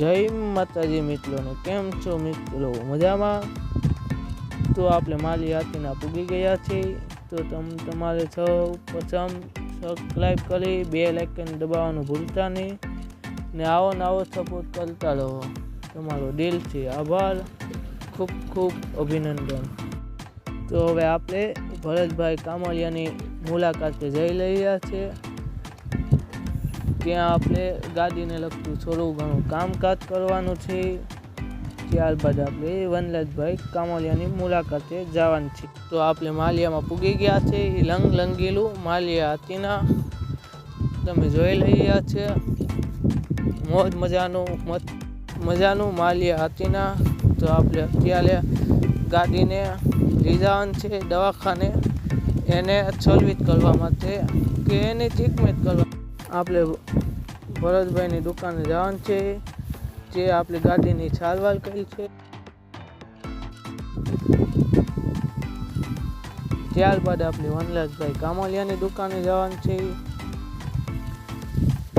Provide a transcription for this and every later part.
જય માતાજી મિત્રોને કેમ છો મિત્રો? મજામાં? તો આપણે માલી હાથીના પૂગી ગયા છીએ. તો તમ, તમારે સૌ પ્રથમ સબસ્ક્રાઈબ કરી, બે લાઇકન દબાવવાનું ભૂલતા નહીં. ને આવો ને આવો સપોર્ટ કરતા રહો. તમારો દિલથી આભાર. ખૂબ ખૂબ અભિનંદન. તો હવે આપણે ભરતભાઈ કામળિયાની મુલાકાતે જઈ રહ્યા છીએ. ત્યાં આપણે ગાડીને લગતું થોડું ઘણું કામકાજ કરવાનું છે. ત્યારબાદ આપણે વનરાજભાઈ કામોલિયાની મુલાકાતે જવાનું છે. તો આપણે માલિયામાં પૂગી ગયા છે. એ લંગ લંગેલું માલિયા હાથીના. તમે જોઈ રહ્યા છે. મોજ મજાનું, મત મજાનું માલિયા હાથીના. તો આપણે અત્યારે ગાડીને લઈ જવાનું છે દવાખાને. એને છલવિત કરવા માટે કે એને ટ્રીટમેન્ટ કરવા આપણે ભરતભાઈની દુકાને જવાનું છે, જે આપણી ગાડીની સારવાર કરી છે. ત્યારબાદ આપણે વનરાજભાઈ કામોલિયાની દુકાને જવાનું છે.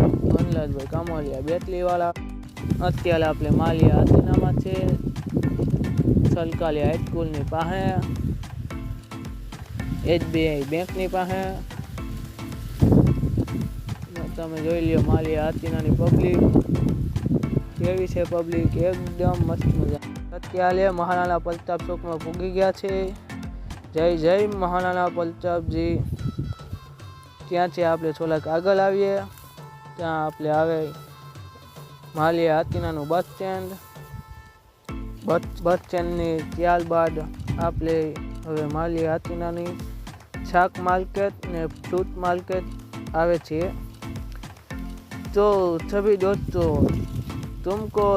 વનરાજભાઈ કામોલિયા બેટલીવાળા. અત્યારે આપણે માલિયા હાથીનામાં છે. સરકારી હાઈસ્કૂલની પાસે. એસબીઆઈ બેંકની પાસે. તમે જોઈ લ્યો મારી હાથીનાની પબ્લિક કેવી છે પબ્લિક એકદમ મસ્ત મજા. અત્યારે મહારાણા પ્રતાપ ચોકમાં પૂગી ગયા છે. જય જય મહારાણા પ્રતાપજી. ત્યાંથી આપણે થોડાક આગળ આવીએ. ત્યાં આપણે આવે માલી હાથીનાનું બસ સ્ટેન્ડ બસ બસ સ્ટેન્ડની ત્યારબાદ આપણે હવે માલી હાથીનાની શાક માર્કેટ ને ફ્રૂટ માર્કેટ આવે છે. तो सभी दोस्तों तुमको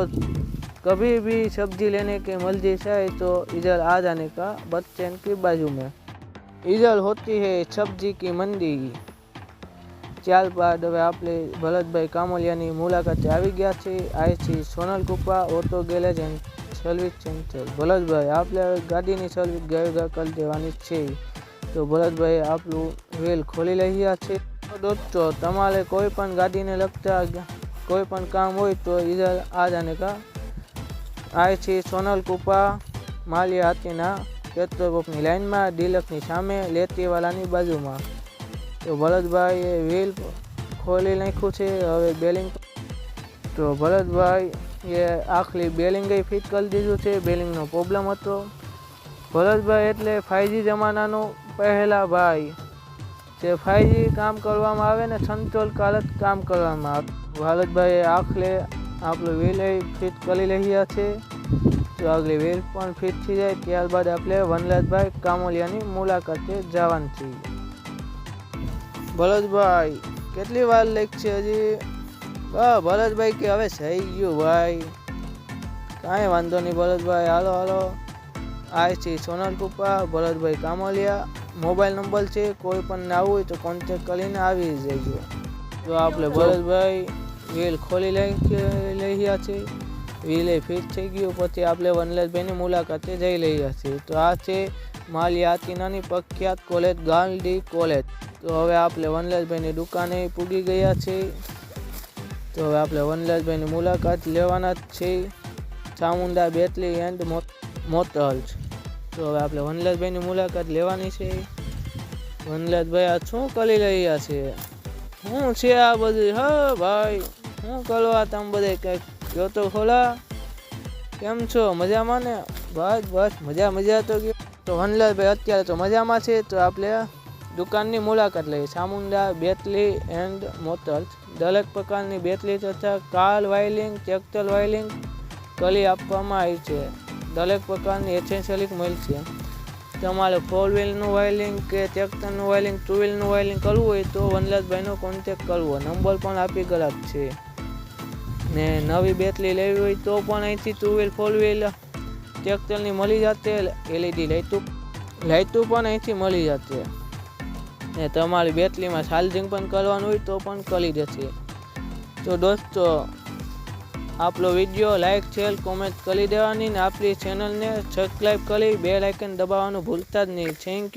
कभी भी सब्जी लेने की मर्जी चाहे तो इधर आ जाने का बस स्टैंड की बाजू में इधर होती है सब्जी की मंडी ત્યારબાદ હવે આપણે ભરતભાઈ કામોલિયાની મુલાકાતે આવી ગયા છીએ આ છે Sonal Krupa auto garage and service centre Bharatbhai આપણે ગાડીની સર્વિસ ગયો કરી દેવાની છે તો ભરતભાઈ આપણું વેલ ખોલી રહ્યા છે દોસ્તો તમારે કોઈ પણ ગાડીને લગતા કોઈ પણ કામ હોય તો ઇધર આ જાને કા. આ છે સોનલ કુપા, માલિયા હાથીના પેટ્રોલ પંપની લાઇનમાં ડીલકની સામે, લેતીવાલાની બાજુમાં. તો ભરતભાઈએ વ્હીલ ખોલી નાખ્યું છે, હવે બેલિંગ તો ભરતભાઈ એ આખલી બેલિંગ ફિટ કરી દીધું છે, બેલિંગનો પ્રોબ્લેમ હતો. ભરતભાઈ એટલે ફાઇવજી જમાનાનો પહેલા ભાઈ. તે ફાઈવજી કામ કરવામાં આવે ને સંતોલ કાલત કામ કરવામાં આવે. ભારતભાઈ આખલે આપણું વેલ ફિટ કરી રહ્યા છે. તો આગલી વેલ પણ ફિટ થઈ જાય, ત્યારબાદ આપણે વનરાજભાઈ કામોલિયાની મુલાકાતે જવાનું છે. ભરતભાઈ, કેટલી વાર લાગશે હજી? હા ભરતભાઈ કે હવે થઈ ગયું ભાઈ. કાંઈ વાંધો નહીં ભરતભાઈ, હાલો હાલો. આ છે સોનલ કૃપા ભરતભાઈ કામલિયા. મોબાઈલ નંબર છે કોઈ પણ ના હોય તો કોન્ટેક કરીને આવી જજો. તો આપણે ભરતભાઈ વ્હીલ ખોલી લઈ લઈ રહ્યા છે. વ્હીલે ફિટ થઈ ગયું પછી આપણે વનલેશભાઈની મુલાકાતે જઈ રહ્યા છીએ તો આ છે માલિયાતીનાની પ્રખ્યાત કોલેજ ગાંધી કોલેજ તો હવે આપણે વનલેશભાઈની દુકાને પૂગી ગયા છે. તો હવે આપણે વનરાજભાઈની મુલાકાત લેવાના જ છે. ચામુંડા બેટલી એન્ડ મોટર્સ તો હવે આપણે વનરાજભાઈની મુલાકાત લેવાની છે. વનરાજભાઈ, આ શું કરી રહ્યા છે? શું છે આ બધું? હા ભાઈ, શું કરવા તમે બધે કંઈક જો તો ખોલા. કેમ છો? મજામાં ને? બસ બસ, મજા મજા તો ગયો. તો વનલાલભાઈ અત્યારે તો મજામાં છે. તો આપણે દુકાનની મુલાકાત લઈએ. ચામુંડા, બેટલી એન્ડ મોટર્સ દરેક પ્રકારની બેટલી તથા કાર વાયલિંગ, ટ્રેક્ટર વાયલિંગ કરી આપવામાં આવી છે. દરેક પ્રકારની એસેન્શિયલિક મળશે. તમારે ફોર વ્હીલનું વાયરિંગ કે ટ્રેક્ટરનું વાયરિંગ ટુ વ્હીલનું વાયલિંગ કરવું હોય તો વનરાજભાઈનો કોન્ટેક કરવો. નંબર પણ આપી ગયા છે. ને નવી બેટરી લેવી હોય તો પણ અહીંથી ટુ વ્હીલ ફોર વ્હીલ ટ્રેક્ટરની મળી જશે એલઈડી લાઇટું લાઇટું પણ અહીંથી મળી જશે ને તમારી બેટરીમાં ચાર્જિંગ પણ કરવાનું હોય તો પણ કરી દેશે. તો દોસ્તો આપણો વીડિયો લાઇક શેર, કોમેન્ટ કરી દેવાની ને આપણી ચેનલને સબસ્ક્રાઈબ કરી બે લાઇકન દબાવવાનું ભૂલતા જ નહીં. Thank you